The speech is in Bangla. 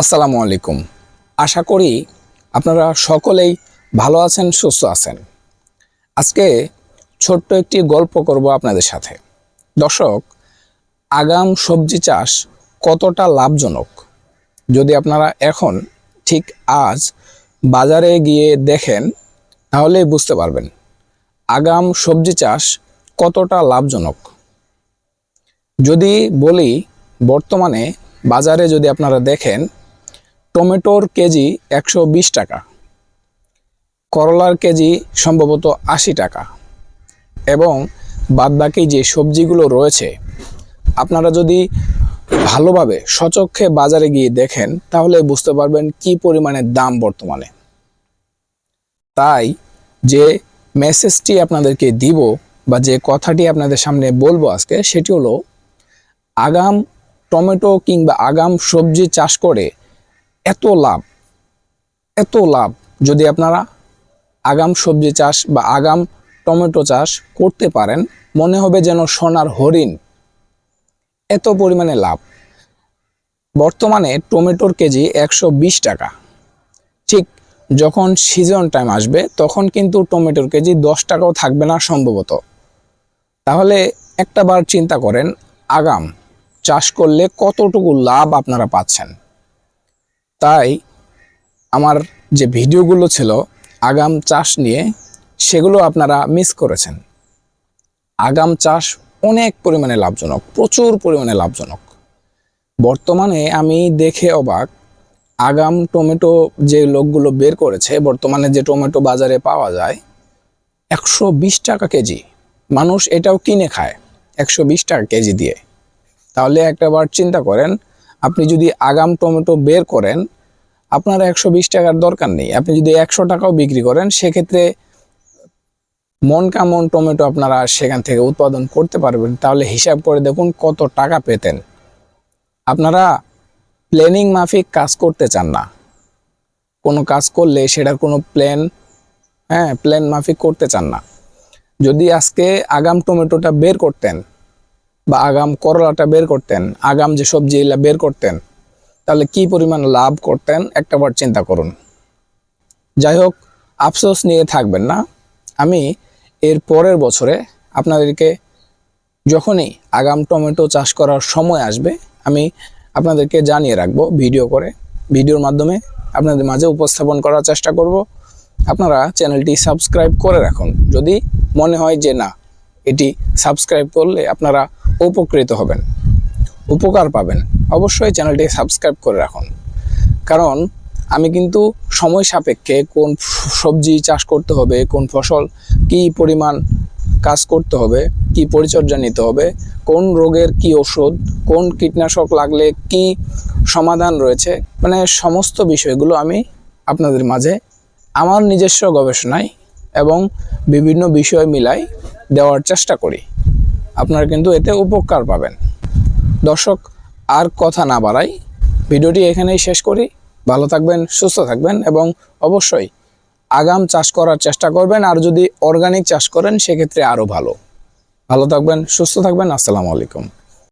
আসসালামু আলাইকুম। আশা করি আপনারা সকলেই ভালো আছেন, সুস্থ আছেন। আজকে ছোট্ট একটি গল্প করব আপনাদের সাথে। দর্শক, আগাম সবজি চাষ কতটা লাভজনক? যদি আপনারা এখন ঠিক আজ বাজারে গিয়ে দেখেন, তাহলেই বুঝতে পারবেন আগাম সবজি চাষ কতটা লাভজনক। যদি বলি, বর্তমানে বাজারে যদি আপনারা দেখেন টমেটোর কেজি একশো বিশ টাকা। করলার কেজি সম্ভবত আশি টাকা। এবং বাদবাকি যে সবজিগুলো রয়েছে, আপনারা যদি ভালোভাবে সচক্ষে বাজারে গিয়ে দেখেন, তাহলে বুঝতে পারবেন কি পরিমাণে দাম বর্তমানে। তাই যে মেসেজটি আপনাদেরকে দিব বা যে কথাটি আপনাদের সামনে বলব আজকে, সেটি হলো, আগাম টমেটো কিংবা আগাম সবজি চাষ করে এত লাভ এত লাভ যদি আপনারা আগাম সবজি চাষ বা আগাম টমেটো চাষ করতে পারেন, মনে হবে যেন সোনার হরিণ। এত পরিমাণে লাভ। বর্তমানে টমেটোর কেজি একশো বিশ টাকা। ঠিক যখন সিজন টাইম আসবে, তখন কিন্তু টমেটোর কেজি দশ টাকাও থাকবে না সম্ভবত। তাহলে একটা বার চিন্তা করেন, আগাম চাষ করলে কতটুকু লাভ আপনারা পাচ্ছেন? তাই আমার যে ভিডিওগুলো ছিল আগাম চাষ নিয়ে, সেগুলো আপনারা মিস করেছেন। আগাম চাষ অনেক পরিমাণে লাভজনক, প্রচুর পরিমাণে লাভজনক। বর্তমানে আমি দেখে অবাক, আগাম টমেটো যে লোকগুলো বের করেছে, বর্তমানে যে টমেটো বাজারে পাওয়া যায়, একশো বিশ টাকা কেজি। মানুষ এটাও কিনে খায়, একশো বিশ টাকা কেজি দিয়ে। তাহলে একটা বার চিন্তা করেন আপনি যদি আগাম টমেটো বের করেন, আপনার একশো বিশ টাকার দরকার নেই। আপনি যদি একশো টাকাও বিক্রি করেন, সেক্ষেত্রে মন কামন টমেটো আপনারা সেখান থেকে উৎপাদন করতে পারবেন? তাহলে হিসাব করে দেখুন কত টাকা পেতেন। আপনারা প্ল্যানিং মাফিক কাজ করতে চান না। কোনো কাজ করলে সেটার কোনো প্ল্যান হ্যাঁ প্ল্যান মাফিক করতে চান না। যদি আজকে আগাম টমেটোটা বের করতেন বা আগাম করলাটা বের করতেন, আগাম যে সবজি এগুলা বের করতেন, তাহলে কি পরিমাণ লাভ করতেন একটাবার চিন্তা করুন। যাই হোক আফসোস নিয়ে থাকবেন না। আমি এর পরের বছরে আপনাদেরকে যখনই আগাম টমেটো চাষ করার সময় আসবে, আমি আপনাদেরকে জানিয়ে রাখব ভিডিও করে। ভিডিওর মাধ্যমে আপনাদের মাঝে উপস্থাপন করার চেষ্টা করব। আপনারা চ্যানেলটি সাবস্ক্রাইব করে রাখুন। যদি মনে হয় যে না, এটি সাবস্ক্রাইব করলে আপনারা উপকৃত হবেন। উপকার পাবেন। অবশ্যই চ্যানেলটি সাবস্ক্রাইব করে রাখুন। কারণ আমি কিন্তু সময় সাপেক্ষে কোন সবজি চাষ করতে হবে, কোন ফসল কি পরিমাণ কাজ করতে হবে, কি পরিচর্যা নিতে হবে, কোন রোগের কি ওষুধ, কোন কীটনাশক লাগলে কি সমাধান রয়েছে মানে সমস্ত বিষয়গুলো আমি আপনাদের মাঝে আমার নিজস্ব গবেষণায় এবং বিভিন্ন বিষয় মিলাই দেওয়ার চেষ্টা করি। আপনারা কিন্তু এতে উপকার পাবেন। দর্শক, আর কথা না বাড়াই, ভিডিওটি এখানেই শেষ করি। ভালো থাকবেন, সুস্থ থাকবেন এবং অবশ্যই আগাম চাষ করার চেষ্টা করবেন। আর যদি অর্গানিক চাষ করেন, সেক্ষেত্রে আরও ভালো। ভালো থাকবেন, সুস্থ থাকবেন। আসসালামু আলাইকুম।